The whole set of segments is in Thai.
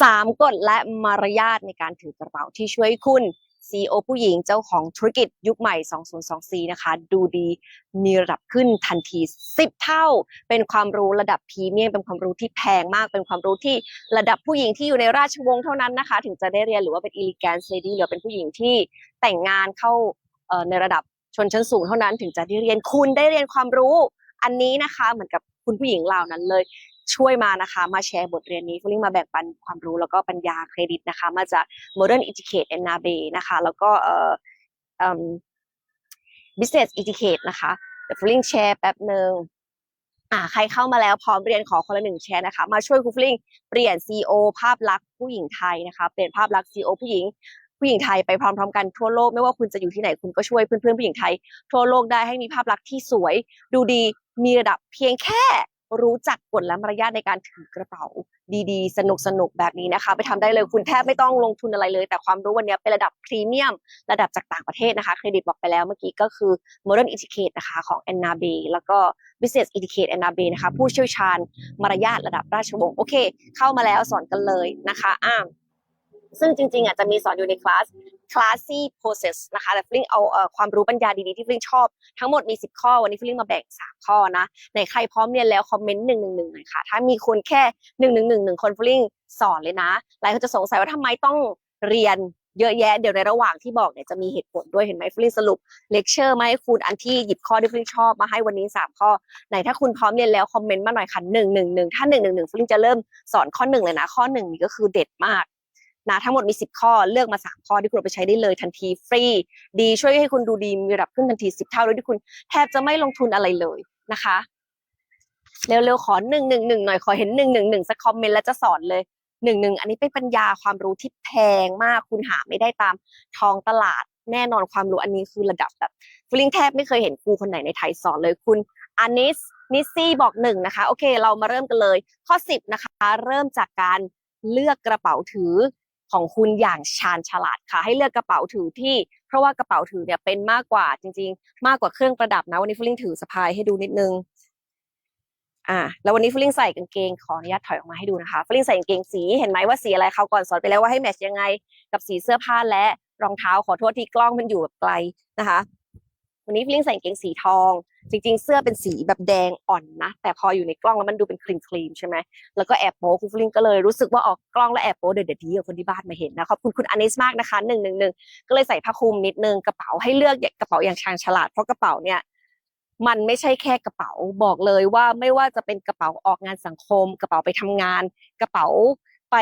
สามกฎและมารยาทในการถือกระเป๋าที่ช่วยคุณ CEO ผู้หญิงเจ้าของธุรกิจยุคใหม่ 2024 นะคะ ดูดีมีระดับขึ้นทันที 10 เท่า เป็นความรู้ระดับพรีเมียมเป็นความรู้ที่แพงมาก เป็นความรู้ที่ระดับผู้หญิงที่อยู่ในราชวงศ์เท่านั้นนะคะ ถึงจะได้เรียนหรือว่าเป็น elegant lady หรือเป็นผู้หญิงที่แต่งงานเข้าในระดับชนชั้นสูงเท่านั้น ถึงจะได้เรียนคุณได้เรียนความรู้ อันนี้นะคะเหมือนกับคุณผู้หญิงเหล่านั้นเลย ช่วยมานะคะ มาแชร์บทเรียนนี้ฟลิงมาแบ่งปันความรู้แล้วก็ปัญญาเครดิตนะคะ มาจาก Modern Etiquette and Nabe นะคะ แล้วก็เอ่อ Business Etiquette นะคะเดี๋ยวฟลิงแชร์แป๊บหนึ่งอ่าใครเข้ามาแล้วพร้อมเรียนขอคนละหนึ่งแชร์นะคะ มาช่วยคุณฟลิงเปลี่ยน CEO ภาพลักษณ์ผู้หญิงไทยนะคะ เปลี่ยนภาพลักษณ์ CEO ผู้หญิงผู้หญิงไทยไปพร้อมๆกันทั่วโลกไม่ว่าคุณจะอยู่ที่ไหนคุณก็ช่วยเพื่อนๆผู้หญิงไทย ทั่วโลกได้ให้มีภาพลักษณ์ที่สวย ดูดีมีระดับเพียงแค่ รู้จักกฎและมารยาทในการถือกระเป๋าดีๆ สนุกสนุกๆแบบนี้นะคะ ไปทำได้เลยคุณแทบไม่ต้องลงทุนอะไรเลย แต่ความรู้วันนี้เป็นระดับพรีเมียม ระดับจากต่างประเทศนะคะ เครดิตบอกไปแล้วเมื่อกี้ก็คือ Modern Etiquette นะคะของ Anna b แล้วก็ Business Etiquette Anna b นะคะ ผู้เชี่ยวชาญมารยาทระดับราชวงศ์โอเค เข้ามาแล้วสอนกันเลยนะคะอ่าซึ่งจริงๆอะจะมีสอนอยู่ในคลาส classy process นะคะแต่ฟลิงเอาความรู้ปัญญาดีๆที่ฟลิงชอบ ทั้งหมดมี 10 ข้อ วันนี้ฟลิงมาแบ่ง 3 ข้อนะในใครพร้อมเรียนแล้วคอมเมนต์หนึ่งหนึ่งหนึ่งหน่อยค่ะ ถ้ามีคนแค่หนึ่งหนึ่งหนึ่งหนึ่งคนฟลิงสอนเลยนะหลายคนจะสงสัยว่าทำไมต้องเรียนเยอะแยะเดี๋ยวในระหว่างที่บอกเนี่ยจะมีเหตุผลด้วยเห็นไหมฟลิงสรุปเลคเชอร์มาให้คุณอันที่หยิบข้อที่ฟลิงชอบมาให้วันนี้ 3 ข้อไหนถ้าคุณพร้อมเรียนแล้วคอมเมนต์มาหน่อยค่ะหนึ่งหนึ่งหนึ่งถ้าหนึ่งหนึ่งหนึ่งฟลิงจะเริ่มสอนข้อหนึ่งเลยนะ ข้อหนึ่งนี่ก็คือเด็ดมาก นะทั้งหมดมี 10 ข้อเลือกมา 3 ข้อที่คุณไปใช้ได้เลยทันทีฟรีดีช่วยให้คุณดูดีมีระดับขึ้นทันที 10 เท่าโดยที่คุณแทบจะไม่ลงทุนอะไรเลยนะคะเร็วๆขอหนึ่งหนึ่งหนึ่งหน่อยขอเห็นหนึ่งหนึ่งหนึ่งสักคอมเมนต์แล้วจะสอนเลยหนึ่งหนึ่งอันนี้เป็นปัญญาความรู้ที่แพงมากคุณหาไม่ได้ตามทองตลาด แน่นอนความรู้อันนี้คือระดับแบบฟลิงแทบไม่เคยเห็นครูคนไหนในไทยสอนเลยคุณอานิสนิซี่บอกหนึ่งนะคะ โอเค เรามาเริ่มกันเลย ข้อ 10 นะคะ เริ่มจากการเลือกกระเป๋าถือ ของคุณอย่างชาญฉลาดค่ะ ให้เลือกกระเป๋าถือที่ เพราะว่ากระเป๋าถือเนี่ยเป็นมากกว่าจริง ๆ มากกว่าเครื่องประดับนะวันนี้ฟลิงถือสะพายให้ดูนิดนึงอ่าแล้ววันนี้ฟลิงใส่กางเกงขออนุญาตถอยออกมาให้ดูนะคะฟลิงใส่กางเกงสีเห็นไหมว่าสีอะไรเขาก่อนสอนไปแล้วว่าให้แมทช์ยังไงกับสีเสื้อผ้าและรองเท้าขอโทษที่กล้องมันอยู่แบบไกลนะคะ วันนี้ฟลิงใส่กางเกงสีทอง จริง ๆ เสื้อเป็นสีแบบแดงอ่อนนะ แต่พออยู่ในกล้องแล้วมันดูเป็นคลีนคลีนใช่ไหมแล้วก็แอบโป๊คุณฟลิงก็เลยรู้สึกว่าออกกล้องแล้วแอบโป๊เดี๋ยวเดี๋ยวดีกับคนที่บ้านมาเห็นนะขอบคุณคุณอนิสมากนะคะหนึ่งหนึ่งหนึ่งก็เลยใส่ผ้าคลุมนิดนึงกระเป๋าให้เลือกกระเป๋าอย่างชาญฉลาดเพราะกระเป๋าเนี่ยมันไม่ใช่แค่กระเป๋าบอกเลยว่าไม่ว่าจะเป็นกระเป๋าออกงานสังคม กระเป๋าไปทำงาน กระเป๋าไป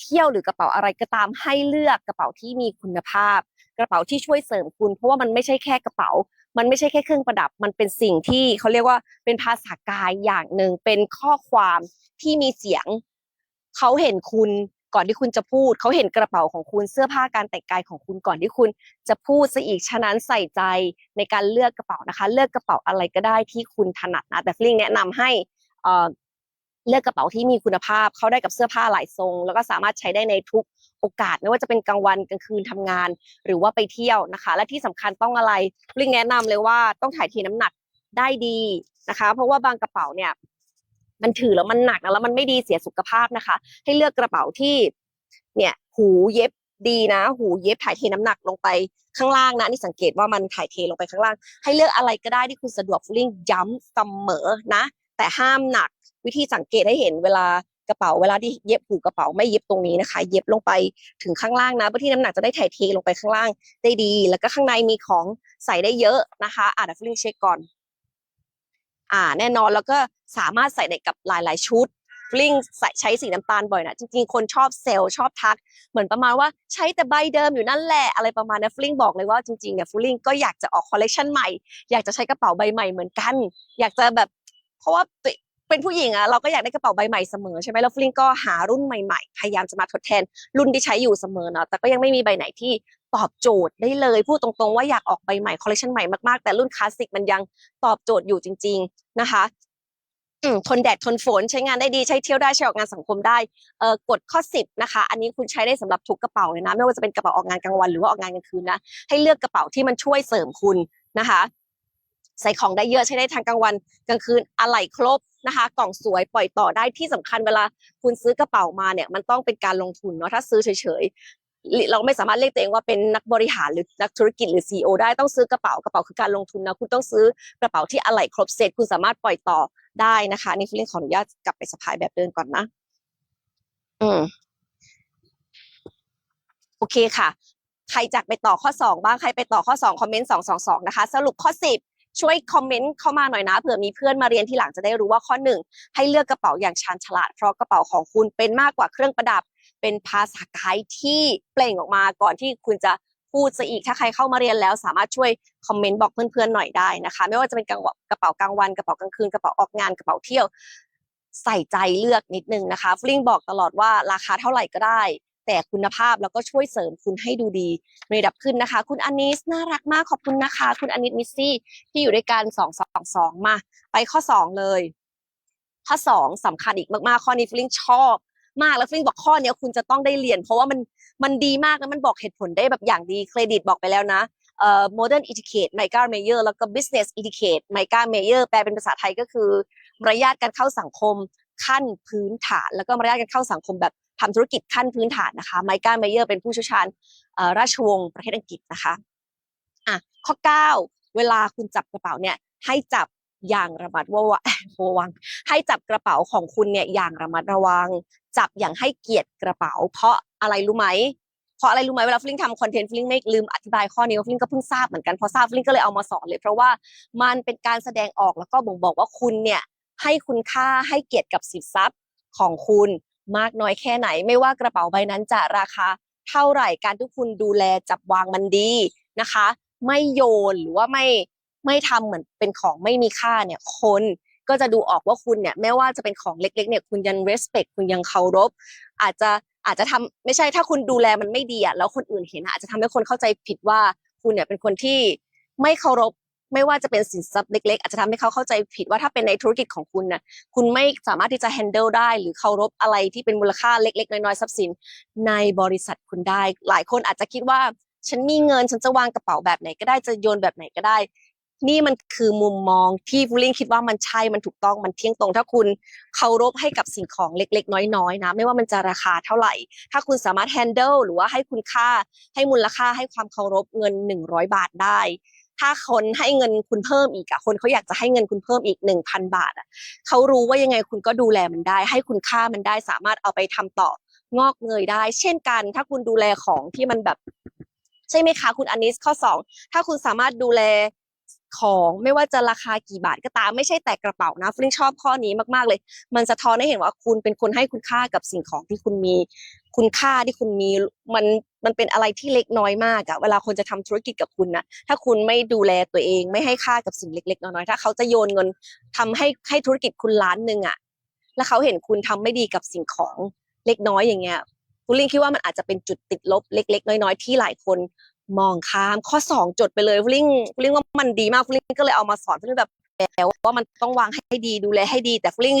เที่ยวหรือกระเป๋าอะไรก็ตามให้เลือกกระเป๋าที่มีคุณภาพ กระเป๋าที่ช่วยเสริมคุณ เพราะว่ามันไม่ใช่แค่กระเป๋า มันไม่ใช่แค่เครื่องประดับ มันเป็นสิ่งที่เขาเรียกว่าเป็นภาษากายอย่างหนึ่งเป็นข้อความที่มีเสียง เขาเห็นคุณก่อนที่คุณจะพูด เขาเห็นกระเป๋าของคุณเสื้อผ้าการแต่งกายของคุณก่อนที่คุณจะพูดซะอีกฉะนั้นใส่ใจในการเลือกกระเป๋านะคะ เลือกกระเป๋าอะไรก็ได้ที่คุณถนัดนะแต่ฟลิงแนะนำให้เอ่อเลือกกระเป๋าที่มีคุณภาพ เข้าได้กับเสื้อผ้าหลายทรง แล้วก็สามารถใช้ได้ในทุก โอกาสไม่ว่าจะเป็นกลางวันกลางคืนทำงาน หรือว่าไปเที่ยวนะคะ และที่สำคัญต้องอะไรฟลิงแนะนำเลยว่าต้องถ่ายเทน้ำหนักได้ดีนะคะ เพราะว่าบางกระเป๋าเนี่ยมันถือแล้วมันหนักนะแล้วมันไม่ดีเสียสุขภาพนะคะ ให้เลือกกระเป๋าที่เนี่ยหูเย็บดีนะ หูเย็บถ่ายเทน้ำหนักลงไปข้างล่างนะนี่สังเกตว่ามันถ่ายเทลงไปข้างล่าง ให้เลือกอะไรก็ได้ที่คุณสะดวกฟลิ่งย้ำเสมอนะ แต่ห้ามหนักวิธีสังเกตให้เห็นเวลา กระเป๋าเวลาที่เย็บหูกระเป๋าไม่เย็บตรงนี้นะคะ เย็บลงไปถึงข้างล่างนะเพื่อที่น้ำหนักจะได้ถ่ายเทลงไปข้างล่างได้ดี แล้วก็ข้างในมีของใส่ได้เยอะนะคะอะเดี๋ยวฟลิงเช็คก่อน อ่า แน่นอนแล้วก็สามารถใส่ได้กับหลาย ๆ ชุดฟลิงใส่ใช้สีน้ำตาลบ่อยนะจริง ๆ คนชอบเซลล์ชอบทัก เหมือนประมาณว่าใช้แต่ใบเดิมอยู่นั่นแหละอะไรประมาณนี้ฟลิงบอกเลยว่าจริงๆเนี่ยฟลิงก็อยากจะออกคอลเลคชันใหม่อยากจะใช้กระเป๋าใบใหม่เหมือนกัน อยากจะแบบเพราะว่า เป็นผู้หญิงอะเราก็อยากได้กระเป๋าใบใหม่เสมอใช่ไหมแล้วฟลิงก็หารุ่นใหม่ๆ พยายามจะมาทดแทนรุ่นที่ใช้อยู่เสมอเนาะแต่ก็ยังไม่มีใบไหนที่ตอบโจทย์ได้เลย พูดตรงๆว่าอยากออกใบใหม่คอลเลคชันใหม่มากๆ แต่รุ่นคลาสสิกมันยังตอบโจทย์อยู่จริง ๆนะคะทนแดดทนฝนใช้งานได้ดีใช้เที่ยวได้ใช้ออกงานสังคมได้เอ่อกฎข้อ 10นะคะ อันนี้คุณใช้ได้สำหรับทุกกระเป๋าเลยนะ ไม่ว่าจะเป็นกระเป๋าออกงานกลางวันหรือว่าออกงานกลางคืนนะให้เลือกกระเป๋าที่มันช่วยเสริมคุณนะคะ ใส่ของได้เยอะใช้ได้ทางกลางวันกลางคืนอะไหล่ครบนะคะ กล่องสวยปล่อยต่อได้ที่สำคัญเวลาคุณซื้อกระเป๋ามาเนี่ยมันต้องเป็นการลงทุนเนาะถ้าซื้อเฉยๆเราไม่สามารถเรียกตัวเองว่าเป็นนักบริหารหรือนักธุรกิจหรือ CEO ได้ต้องซื้อกระเป๋ากระเป๋าคือการลงทุนนะคุณต้องซื้อกระเป๋าที่อะไหล่ครบเสร็จคุณสามารถปล่อยต่อได้นะคะนี่ฟิลลิ่งขออนุญาตกลับไปสะพายแบบเดิมก่อนนะ อืมโอเคค่ะ ใครจากไปต่อข้อ 2 บ้างใครไปต่อข้อ 2 คอมเมนต์ 222 นะคะ สรุปข้อ 10 ช่วยคอมเมนต์เข้ามาหน่อยนะเผื่อมีเพื่อนมาเรียนที่หลังจะได้รู้ว่าข้อ1ให้เลือกกระเป๋าอย่างชาญฉลาด เพราะกระเป๋าของคุณเป็นมากกว่าเครื่องประดับ เป็นภาษากายที่เปล่งออกมาก่อนที่คุณจะพูดซะอีกถ้าใครเข้ามาเรียนแล้วสามารถช่วยคอมเมนต์บอกเพื่อนๆหน่อยได้นะคะ ไม่ว่าจะเป็นกระเป๋ากลางวันกระเป๋ากลางคืนกระเป๋าออกงานกระเป๋าเที่ยว ใส่ใจเลือกนิดนึงนะคะฟลิงบอกตลอดว่าราคาเท่าไหร่ก็ได้ แต่คุณภาพแล้วก็ช่วยเสริมคุณให้ดูดีระดับขึ้นนะคะ คุณอานิสน่ารักมากขอบคุณนะคะ คุณอานิสมิสซี่ที่อยู่ด้วยกันสองสองสองมา ไปข้อสองเลย ข้อสองสำคัญอีกมากๆข้อนี้ฟลิงชอบมากแล้วฟลิงบอกข้อเนี้ยคุณจะต้องได้เรียน เพราะว่ามันมันดีมากแล้วมันบอกเหตุผลได้แบบอย่างดีเครดิตบอกไปแล้วนะเอ่อ modern etiquette ไมก้าเมเยอร์แล้วก็ business etiquette ไมก้าเมเยอร์แปลเป็นภาษาไทยก็คือมารยาทการเข้าสังคมขั้นพื้นฐาน แล้วก็มารยาทการเข้าสังคมแบบ ทำธุรกิจขั้นพื้นฐานนะคะไมก้าเมเยอร์เป็นผู้เชี่ยวชาญราชวงศ์ประเทศอังกฤษนะคะอะข้อ 9 เวลาคุณจับกระเป๋าเนี่ยให้จับอย่างระมัดระวัง ให้จับกระเป๋าของคุณเนี่ยอย่างระมัดระวัง จับอย่างให้เกียรติกระเป๋า เพราะอะไรรู้ไหมเพราะอะไรรู้ไหมเวลาฟลิงทำคอนเทนต์ฟลิงไม่ลืมอธิบายข้อนี้ฟลิงก็เพิ่งทราบเหมือนกันพอทราบฟลิงก็เลยเอามาสอนเลย เพราะว่ามันเป็นการแสดงออกแล้วก็บ่งบอกว่าคุณเนี่ยให้คุณค่าให้เกียรติกับสินทรัพย์ของคุณ มากน้อยแค่ไหน ไม่ว่ากระเป๋าใบนั้นจะราคาเท่าไหร่การที่คุณดูแลจับวางมันดีนะคะ ไม่โยนหรือว่าไม่ไม่ทำเหมือนเป็นของไม่มีค่าเนี่ยคนก็จะดูออกว่าคุณเนี่ยแม้ว่าจะเป็นของเล็กๆเนี่ยคุณยัง respect คุณยังเคารพ อาจจะอาจจะทำไม่ใช่ถ้าคุณดูแลมันไม่ดีอะแล้วคนอื่นเห็นอะอาจจะทำให้คนเข้าใจผิดว่าคุณเนี่ยเป็นคนที่ไม่เคารพ ไม่ว่าจะเป็นสินทรัพย์เล็กๆ อาจจะทำให้เขาเข้าใจผิดว่าถ้าเป็นในธุรกิจของคุณนะคุณไม่สามารถที่จะ handle ได้ หรือเคารพอะไรที่เป็นมูลค่าเล็ก ๆ น้อยๆทรัพย์สินในบริษัทคุณได้ หลายคนอาจจะคิดว่า ฉันมีเงินฉันจะวางกระเป๋าแบบไหนก็ได้จะโยนแบบไหนก็ได้ นี่มันคือมุมมองที่ฟูลิงคิดว่ามันใช่มันถูกต้องมันเที่ยงตรง ถ้าคุณเคารพให้กับสิ่งของเล็ก ๆ น้อยๆนะ ไม่ว่ามันจะราคาเท่าไหร่ ถ้าคุณสามารถ handle หรือว่าให้คุณค่าให้มูลค่าให้ความเคารพเงิน 100 บาทได้ ถ้าคนให้เงินคุณเพิ่มอีกอะคนเขาอยากจะให้เงินคุณเพิ่มอีก 1,000 บาทอะเขารู้ว่ายังไงคุณก็ดูแลมันได้ ให้คุณค่ามันได้สามารถเอาไปทำต่องอกเงยได้ เช่นกัน ถ้าคุณดูแลของที่มันแบบใช่ไหมคะคุณอานิสข้อ 2 ถ้าคุณสามารถดูแลของไม่ว่าจะราคากี่บาทก็ตามไม่ใช่แต่กระเป๋านะฟลิงชอบข้อนี้มากๆเลย มันสะท้อนให้เห็นว่าคุณเป็นคนให้คุณค่ากับสิ่งของที่คุณมีคุณค่าที่คุณมีมัน มันเป็นอะไรที่เล็กน้อยมากอะเวลาคนจะทำธุรกิจกับคุณนะถ้าคุณไม่ดูแลตัวเองไม่ให้ค่ากับสิ่งเล็ก ๆ น้อยๆถ้าเขาจะโยนเงินทำให้ให้ธุรกิจคุณล้านหนึ่งอะแล้วเขาเห็นคุณทำไม่ดีกับสิ่งของเล็กน้อยอย่างเงี้ยฟูลิงคิดว่ามันอาจจะเป็นจุดติดลบเล็ก ๆ น้อยๆที่หลายคนมองข้ามข้อสองจดไปเลยฟลิงฟลิงว่ามันดีมากฟลิงก็เลยเอามาสอนฟลิงแบบแล้วว่ามันต้องวางให้ดีดูแลให้ดี แต่ฟลิง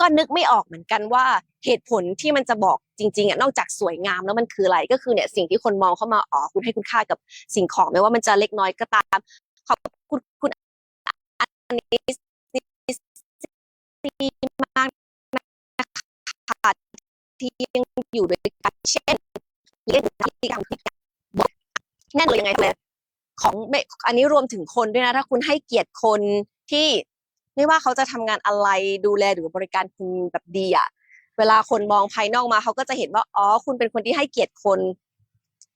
ก็นึกไม่ออกเหมือนกันว่าเหตุผลที่มันจะบอกจริงๆอะนอกจากสวยงามแล้วมันคืออะไรก็คือเนี่ยสิ่งที่คนมองเข้ามาอ๋อคุณให้คุณค่ากับสิ่งของไม่ว่ามันจะเล็กน้อยก็ตาม ขอบคุณคุณอันนี้ดีมากนะคะที่ยังอยู่ด้วยกันเช่นเรื่องพฤติกรรมที่บอกแน่นเลยยังไงเลยของไม่อันนี้รวมถึงคนด้วยนะถ้าคุณให้เกียรติคนที่ ไม่ว่าเขาจะทำงานอะไรดูแลหรือบริการคุณแบบดีอะเวลาคนมองภายนอกมาเขาก็จะเห็นว่าอ๋อคุณเป็นคนที่ให้เกียรติคน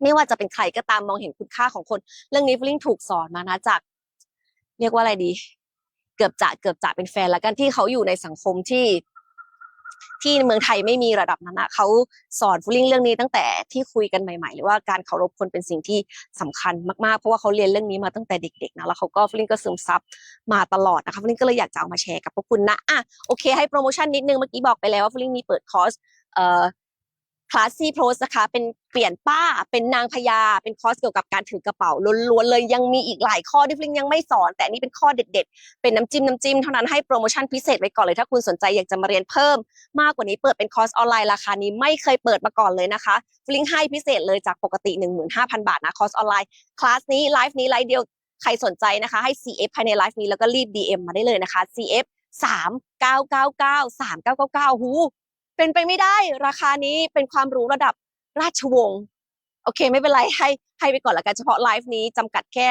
ไม่ว่าจะเป็นใครก็ตามมองเห็นคุณค่าของคน เรื่องนี้ฟลิงถูกสอนมานะจาก เรียกว่าอะไรดี เกือบจะเกือบจะเป็นแฟนแล้วกันที่เขาอยู่ในสังคมที่ ที่เมืองไทยไม่มีระดับนั้นนะเขาสอนฟูลิ่งเรื่องนี้ตั้งแต่ที่คุยกันใหม่ๆ หรือว่าการเคารพคนเป็นสิ่งที่สำคัญมากๆ เพราะว่าเขาเรียนเรื่องนี้มาตั้งแต่เด็กๆนะแล้วเขาก็ฟูลิ่งก็ซึมซับมาตลอดนะคะฟูลิ่งก็เลยอยากจะเอามาแชร์กับพวกคุณนะอะโอเคให้โปรโมชั่นนิดนึงเมื่อกี้บอกไปแล้วว่าฟูลิ่งมีเปิดคอร์สเอ่อ คลาสซี่โพสนะคะเป็นเปลี่ยนป้าเป็นนางพญาเป็นคอร์สเกี่ยวกับการถือกระเป๋าล้วนๆเลยยังมีอีกหลายข้อที่ฟลิงยังไม่สอน แต่นนี้เป็นข้อเด็ด ๆ เป็นน้ำจิ้มน้ำจิ้มเท่านั้นให้โปรโมชั่นพิเศษไว้ก่อนเลยถ้าคุณสนใจอยากจะมาเรียนเพิ่ม มากกว่านี้เปิดเป็นคอร์สออนไลน์ราคานี้ไม่เคยเปิดมาก่อนเลยนะคะฟลิงให้พิเศษเลยจากปกติ 15,000 บาทนะคอร์สออนไลน์คลาสนี้ไลฟ์นี้ไลฟ์เดียวใครสนใจนะคะให้ CF ภายในไลฟ์นี้แล้วก็รีบ DM มาได้เลยนะคะ CF สามเก้าเก้าเก้าสามเก้าเก้าเก้าหู เป็นไปไม่ได้ราคานี้เป็นความรู้ระดับราชวงศ์โอเค ไม่เป็นไรให้ให้ไปก่อนละกันเฉพาะไลฟ์นี้จำกัดแค่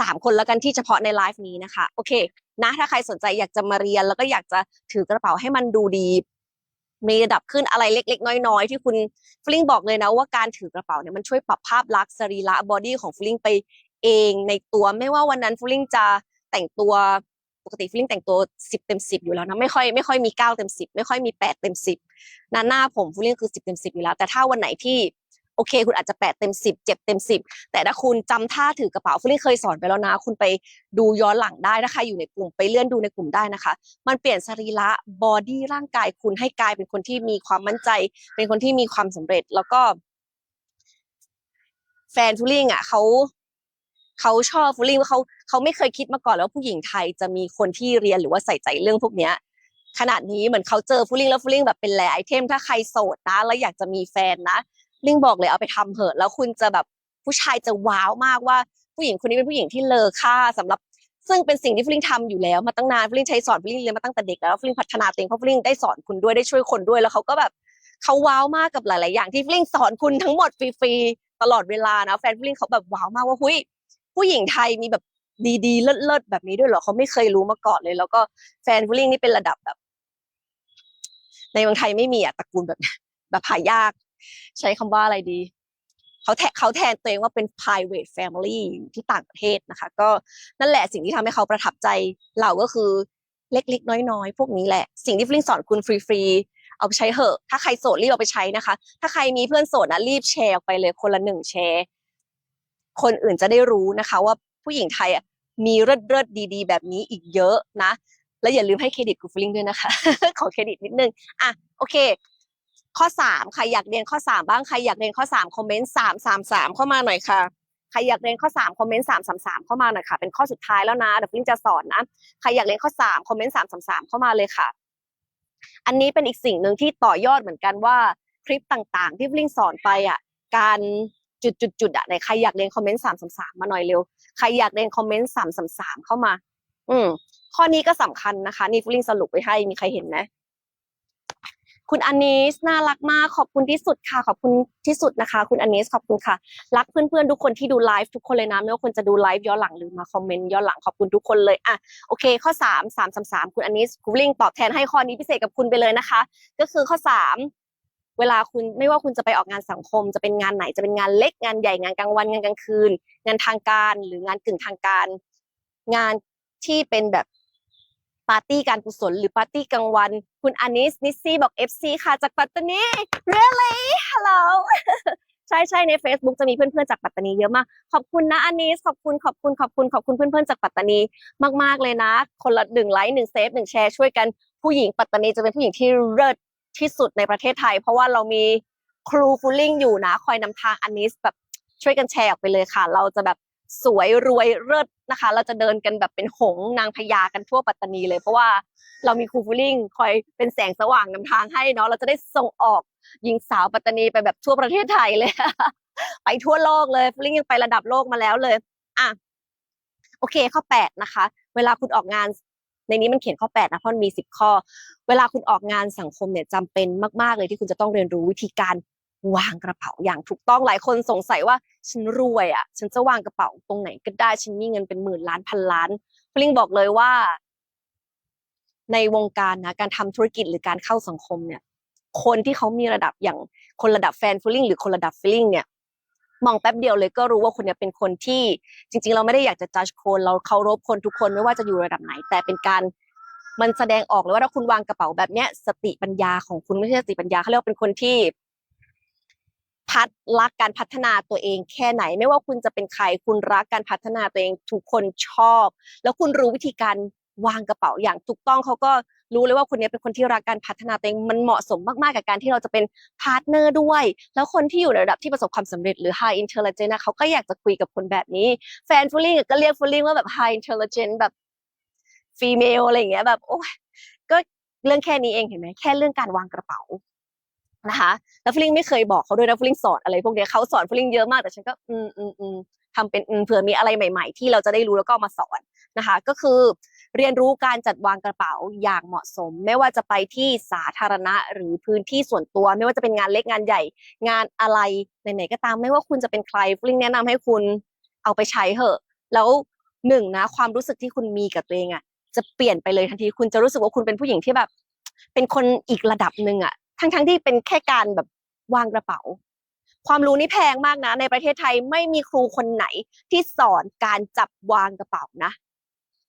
สามคนล้วกันที่เฉพาะในไลฟ์นี้นะคะ โอเค นะถ้าใครสนใจอยากจะมาเรียน แล้วก็อยากจะถือกระเป๋าให้มันดูดีมีระดับขึ้นอะไรเล็ก ๆ น้อย ๆ ที่คุณฟลิงบอกเลยนะว่าการถือกระเป๋าเนี่ยมันช่วยปรับภาพลักษณ์สรีระบอดี้ของฟลิงไปเองในตัวไม่ว่าวันนั้นฟลิงจะแต่งตัว กติฟลิงแต่งตัวสิบเต็มสิบอยู่แล้วนะไม่ค่อยไม่ค่อยมีเก้าเต็มสิบไม่ค่อยมีแปดเต็มสิบนะหน้าผมฟลิงคือสิบเต็มสิบอยู่แล้ว แต่ถ้าวันไหนที่โอเค คุณอาจจะแปดเต็มสิบเจ็ดเต็มสิบแต่ถ้าคุณจำท่าถือกระเป๋าฟลิงเคยสอนไปแล้วนะ คุณไปดูย้อนหลังได้ถ้าใครอยู่ในกลุ่มไปเลื่อนดูในกลุ่มได้นะคะ มันเปลี่ยนสรีระบอดี้ร่างกายคุณให้กลายเป็นคนที่มีความมั่นใจ เป็นคนที่มีความสำเร็จแล้วก็แฟนฟูลิ่งอะเขา เขาชอบฟูลิ่งว่าเขาเขาไม่เคยคิดมาก่อนแล้วว่าผู้หญิงไทยจะมีคนที่เรียนหรือว่าใส่ใจเรื่องพวกเนี้ยขนาดนี้เหมือนเขาเจอฟูลิ่งแล้วฟูลิ่งแบบเป็นแหล่ไอเทม ถ้าใครโสดนะแล้วอยากจะมีแฟนนะลิงบอกเลยเอาไปทำเถอะแล้วคุณจะแบบผู้ชายจะว้าวมากว่าผู้หญิงคนนี้เป็นผู้หญิงที่เลอค่าสำหรับซึ่งเป็นสิ่งที่ฟลิงทำอยู่แล้วมาตั้งนานฟลิงใช้สอนฟลิงเรียนมาตั้งแต่เด็กแล้วฟลิงพัฒนาตัวเองเพราะฟลิงได้สอนคุณด้วยได้ช่วยคนด้วยแล้วเขาก็แบบเขาว้าวมากกับหลาย ๆ อย่างที่ฟลิงสอนคุณทั้งหมดฟรีๆตลอดเวลานะแฟนฟลิงเขาแบบว้าวมากว่าหุย ผู้หญิงไทยมีแบบดีๆ เลิศๆแบบนี้ด้วยเหรอเขาไม่เคยรู้มาก่อนเลย แล้วก็แฟนฟลิงนี่เป็นระดับแบบ ในเมืองไทยไม่มีอะตระกูลแบบแบบหายาก ใช้คำว่าอะไรดีเขาแทเขาแทนตัวเองว่าเป็น private family ที่ต่างประเทศนะคะ ก็นั่นแหละสิ่งที่ทำให้เขาประทับใจเราก็คือเล็กๆ น้อยๆ พวกนี้แหละ สิ่งที่ฟลิงสอนคุณฟรีๆ เอาไปใช้เหอะ ถ้าใครโสดรีบเอาไปใช้นะคะ ถ้าใครมีเพื่อนโสดนะรีบแชร์ออกไปเลยคนละหนึ่งแชร์ คนอื่นจะได้รู้นะคะ ว่าผู้หญิงไทยอะมีเลิศๆดีๆ แบบนี้อีกเยอะนะ และอย่าลืมให้เครดิตกูฟลิงด้วยนะคะ ขอเครดิตนิดนึงอะโอเค ข้อสามใครอยากเรียนข้อสามบ้างใครอยากเรียนข้อสามคอมเมนต์สามสามสามเข้ามาหน่อยค่ะใครอยากเรียนข้อสามคอมเมนต์สามสามสามเข้ามาหน่อยค่ะ เป็นข้อสุดท้ายแล้วนะเดี๋ยวฟิงจะสอนนะใครอยากเรียนข้อสามคอมเมนต์สามสามสามเข้ามาเลยค่ะ อันนี้เป็นอีกสิ่งหนึ่งที่ต่อยอดเหมือนกันว่าคลิปต่างๆ ที่ฟิงสอนไปอะการ จุดจุดจุดอะไหนใครอยากเรียนคอมเมนต์สามสามสามมาหน่อยเร็วใครอยากเรียนคอมเมนต์สามสามสามเข้ามา อืม ข้อนี้ก็สำคัญนะคะ นี่ฟลิงสรุปไว้ให้มีใครเห็นไหมคุณอันนิสน่ารักมากขอบคุณที่สุดค่ะ ขอบคุณที่สุดนะคะ คุณอันนิสขอบคุณค่ะ รักเพื่อนๆทุกคนที่ดูไลฟ์ทุกคนเลยนะไม่ว่าคนจะดูไลฟ์ย้อนหลังหรือมาคอมเมนต์ย้อนหลังขอบคุณทุกคนเลยอะโอเค ข้อสามสามสามสามคุณอันนิสคุณลิงตอบแทนให้ข้อนี้พิเศษกับคุณไปเลยนะคะ ก็คือข้อสาม เวลาคุณไม่ว่าคุณจะไปออกงานสังคม จะเป็นงานไหนจะเป็นงานเล็กงานใหญ่งานกลางวันงานกลางคืน งานทางการหรืองานกึ่งทางการ งานที่เป็นแบบปาร์ตี้การกุศลหรือปาร์ตี้กลางวัน คุณอานิสนิซี่บอก FC ค่ะจากปัตตานี really hello ใช่ใช่ใน Facebook จะมีเพื่อนๆจากปัตตานีเยอะมาก ขอบคุณนะอานิสขอบคุณขอบคุณขอบคุณขอบคุณเพื่อนๆจากปัตตานีมากๆเลยนะ คนละหนึ่งไลค์หนึ่งเซฟหนึ่งแชร์ช่วยกันผู้หญิงปัตตานีจะเป็นผู้หญิงที่เลิศ ที่สุดในประเทศไทย เพราะว่าเรามีครูฟูลลิ่งอยู่นะ คอยนำทางอานิสแบบช่วยกันแชร์ออกไปเลยค่ะ เราจะแบบสวยรวยเลิศนะคะ เราจะเดินกันแบบเป็นหงส์นางพญากันทั่วปัตตานีเลย เพราะว่าเรามีครูฟูลลิ่งคอยเป็นแสงสว่างนำทางให้เนาะเราจะได้ส่งออกหญิงสาวปัตตานีไปแบบทั่วประเทศไทยเลย ไปทั่วโลกเลยฟูลลิ่งยังไประดับโลกมาแล้วเลย อะโอเคข้อแปดนะคะ เวลาคุณออกงาน ในนี้มันเขียนข้อ 8 นะเพราะมันมี 10 ข้อ เวลาคุณออกงานสังคมเนี่ยจำเป็นมาก ๆ เลยที่คุณจะต้องเรียนรู้วิธีการวางกระเป๋าอย่างถูกต้องหลายคนสงสัยว่าฉันรวยอะ ฉันจะวางกระเป๋าตรงไหนก็ได้ฉันมีเงินเป็นหมื่นล้านพันล้านฟลิงบอกเลยว่า ในวงการนะการทำธุรกิจหรือการเข้าสังคมเนี่ย คนที่เขามีระดับอย่างคนระดับแฟนฟลลิ่งหรือคนระดับฟิลลิ่งเนี่ย มองแป๊บเดียวเลยก็รู้ว่าคนนี้เป็นคนที่จริง ๆ เราไม่ได้อยากจะจัดคนเราเคารพคนทุกคนไม่ว่าจะอยู่ระดับไหน แต่เป็นการมันแสดงออกเลยว่าถ้าคุณวางกระเป๋าแบบเนี้ย สติปัญญาของคุณไม่ใช่สติปัญญาเขาเรียกว่าเป็นคนที่ พัดรักการพัฒนาตัวเองแค่ไหน ไม่ว่าคุณจะเป็นใครคุณรักการพัฒนาตัวเองทุกคนชอบ แล้วคุณรู้วิธีการวางกระเป๋าอย่างถูกต้องเขาก็ รู้เลยว่าคนนี้เป็นคนที่รักการพัฒนาตัวเองมันเหมาะสมมากๆกับการที่เราจะเป็นพาร์ทเนอร์ด้วย แล้วคนที่อยู่ในระดับที่ประสบความสำเร็จหรือ high intelligence นะเขาก็อยากจะคุยกับคนแบบนี้แฟนฟูลลิ่งก็เรียกฟูลลิ่งว่าแบบ high intelligence แบบ female อะไรอย่างเงี้ยแบบโอ้ยก็เรื่องแค่นี้เองเห็นไหมแค่เรื่องการวางกระเป๋านะคะแล้วฟลิงไม่เคยบอกเขาด้วยนะฟลิงสอนอะไรพวกเนี้ยเขาสอนฟลิงเยอะมากแต่ฉันก็อืมอืมอืมทำเป็นอืมเผื่อมีอะไรใหม่ ๆ ที่เราจะได้รู้แล้วก็มาสอน นะคะ ก็คือเรียนรู้การจัดวางกระเป๋าอย่างเหมาะสม ไม่ว่าจะไปที่สาธารณะหรือพื้นที่ส่วนตัว ไม่ว่าจะเป็นงานเล็กงานใหญ่ งานอะไรไหนๆก็ตามไม่ว่าคุณจะเป็นใครฟลิงแนะนำให้คุณเอาไปใช้เถอะ แล้วหนึ่งนะ ความรู้สึกที่คุณมีกับตัวเองอะจะเปลี่ยนไปเลยทันทีคุณจะรู้สึกว่าคุณเป็นผู้หญิงที่แบบ เป็นคนอีกระดับหนึ่งอะ ทั้งๆที่เป็นแค่การแบบวางกระเป๋า ความรู้นี่แพงมากนะ ในประเทศไทยไม่มีครูคนไหนที่สอนการจับวางกระเป๋านะ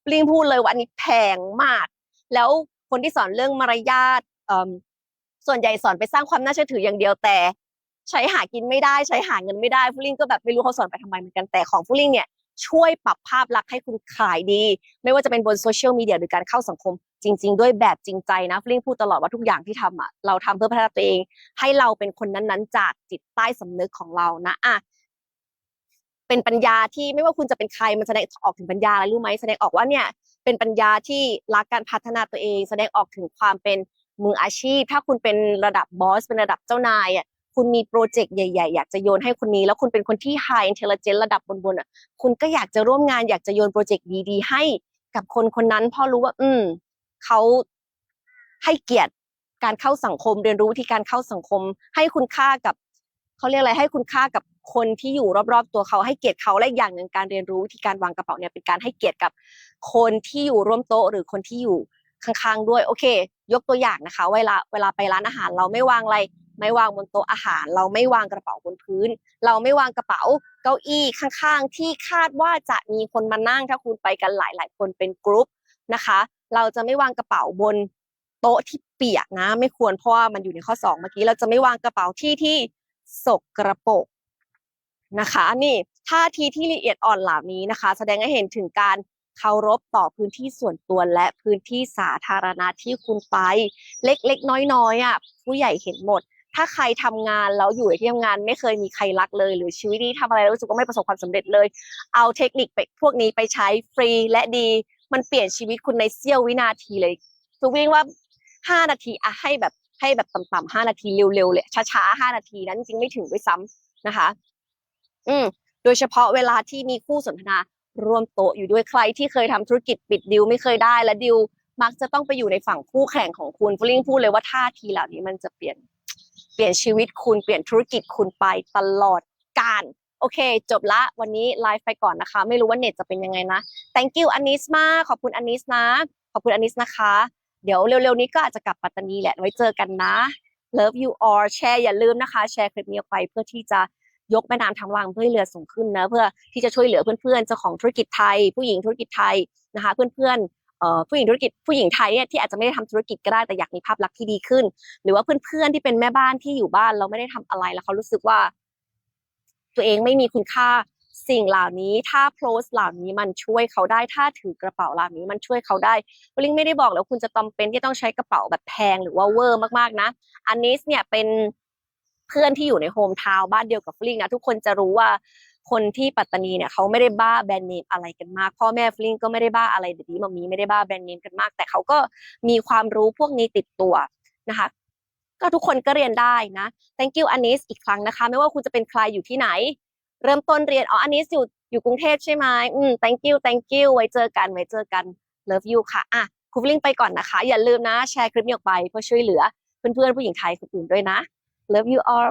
ปลิงพูดเลยว่าอันนี้แพงมาก แล้วคนที่สอนเรื่องมารยาทอ่ส่วนใหญ่สอนไปสร้างความน่าเชื่อถืออย่างเดียวแต่ ใช้หากินไม่ได้ใช้หาเงินไม่ได้ฟูลิงก็แบบไม่รู้เขาสอนไปทำไมเหมือนกันแต่ของฟูลิงเนี่ยช่วยปรับภาพลักษณ์ให้คุณขายดี ไม่ว่าจะเป็นบนโซเชียลมีเดียหรือการเข้าสังคม จริง ๆ ด้วยแบบจริงใจนะฟูลิงพูดตลอดว่าทุกอย่างที่ทำอะเราทำเพื่อพัฒนาตัวเอง ให้เราเป็นคนนั้นๆ จากจิตใต้สำนึกของเรานะอะ เป็นปัญญาที่ไม่ว่าคุณจะเป็นใครมันแสดงออกถึงปัญญาอะไรรู้ไหมแสดงออกว่าเนี่ยเป็นปัญญาที่รักการพัฒนาตัวเอง แสดงออกถึงความเป็นมืออาชีพ ถ้าคุณเป็นระดับบอส เป็นระดับเจ้านายอะคุณมีโปรเจกต์ใหญ่ๆ อยากจะโยนให้คนนี้ แล้วคุณเป็นคนที่ high intelligence ระดับบนๆอะคุณก็อยากจะร่วมงานอยากจะโยนโปรเจกต์ดีๆ ให้กับคนคนนั้นเพราะรู้ว่า อืมเขาให้เกียรติการเข้าสังคมเรียนรู้วิธีการเข้าสังคม ให้คุณค่ากับ เขาเรียกอะไรให้คุณค่ากับคนที่อยู่รอบๆ ตัวเขาให้เกียรติเขาและอย่างหนึ่งการเรียนรู้วิธีการวางกระเป๋าเนี่ยเป็นการให้เกียรติกับคนที่อยู่ร่วมโต๊ะหรือคนที่อยู่ข้างๆด้วยโอเค ยกตัวอย่างนะคะ เวลาเวลาไปร้านอาหาร เราไม่วางอะไรไม่วางบนโต๊ะอาหาร เราไม่วางกระเป๋าบนพื้น เราไม่วางกระเป๋าเก้าอี้ข้างๆ ที่คาดว่าจะมีคนมานั่งถ้าคุณไปกันหลาย ๆ คนเป็นกรุ๊ปนะคะ เราจะไม่วางกระเป๋าบนโต๊ะที่เปียกนะ ไม่ควรเพราะว่ามันอยู่ในข้อสองเมื่อกี้เราจะไม่วางกระเป๋าที่ที่ สกระปกนะคะนี่ท่าทีที่ละเอียดอ่อนเหล่านี้นะคะ แสดงให้เห็นถึงการเคารพต่อพื้นที่ส่วนตัวและพื้นที่สาธารณะที่คุณไป เล็กๆ น้อยๆอะผู้ใหญ่เห็นหมด ถ้าใครทำงานแล้วอยู่ที่ทำงานไม่เคยมีใครรักเลย หรือชีวิตนี้ทำอะไรแล้วรู้สึกว่าไม่ประสบความสำเร็จเลย เอาเทคนิคไปพวกนี้ไปใช้ฟรีและดีมันเปลี่ยนชีวิตคุณในเสี้ยววินาทีเลยสุวิ่งว่าห้านาทีอะให้แบบ ให้แบบต่ำๆห้านาทีเร็วๆเลยช้าๆห้านาทีนั้นจริงไม่ถึงด้วยซ้ำนะคะ อืม โดยเฉพาะเวลาที่มีคู่สนทนาร่วมโต๊ะอยู่ด้วยใครที่เคยทำธุรกิจปิดดิวไม่เคยได้และดิวมักจะต้องไปอยู่ในฝั่งคู่แข่งของคุณฟลิงพูดเลยว่าท่าทีเหล่านี้มันจะเปลี่ยนเปลี่ยนชีวิตคุณเปลี่ยนธุรกิจคุณไปตลอดกาลโอเค จบละวันนี้ไลฟ์ไปก่อนนะคะ ไม่รู้ว่าเน็ตจะเป็นยังไงนะ thank you อันนิสมากขอบคุณอันนิสนะ ขอบคุณอันนิสนะคะ เดี๋ยวเร็วๆนี้ก็อาจจะกลับปัตตานีแหละไว้เจอกันนะ love you all แชร์อย่าลืมนะคะ แชร์คลิปนี้ออกไปเพื่อที่จะยกแม่น้ำทางวังเพื่อให้เรือสูงขึ้นนะเพื่อที่จะช่วยเหลือเพื่อนๆเจ้าของธุรกิจไทย ผู้หญิงธุรกิจไทยนะคะเพื่อนๆเอ่อผู้หญิงธุรกิจผู้หญิงไทยเนี่ยที่อาจจะไม่ได้ทำธุรกิจก็ได้แต่อยากมีภาพลักษณ์ที่ดีขึ้น หรือว่าเพื่อนๆที่เป็นแม่บ้านที่อยู่บ้านเราไม่ได้ทำอะไรแล้วเขารู้สึกว่า ตัวเองไม่มีคุณค่า สิ่งเหล่านี้ถ้าโพสเหล่านี้มันช่วยเขาได้ถ้าถือกระเป๋าเหล่านี้มันช่วยเขาได้ลิงไม่ได้บอกแล้วคุณจะจำเป็นที่ต้องใช้กระเป๋าแบบแพงหรือว่าเวอร์มากๆนะ อันนี้เนี่ยเป็นเพื่อนที่อยู่ในโฮมทาวน์บ้านเดียวกับฟลิงนะทุกคนจะรู้ว่าคนที่ปัตตานีเนี่ยเขาไม่ได้บ้าแบรนด์เนมอะไรกันมาก พ่อแม่ฟลิงก็ไม่ได้บ้าอะไรเดี๋ยวนี้มามีไม่ได้บ้าแบรนด์เนมกันมาก แต่เขาก็มีความรู้พวกนี้ติดตัวนะคะก็ทุกคนก็เรียนได้นะ thank you อันนิสอีกครั้งนะคะ ไม่ว่าคุณจะเป็นใครอยู่ที่ไหน เริ่มต้นเรียนอ๋ออันนี้อยู่อยู่กรุงเทพใช่ไหมอืม thank you thank you ไว้เจอกันไว้เจอกัน love you ค่ะอะคูฟลิงไปก่อนนะคะ อย่าลืมนะ แชร์คลิปนี้ออกไปเพื่อช่วยเหลือเพื่อนๆผู้หญิงไทยคนอื่นด้วยนะ love you all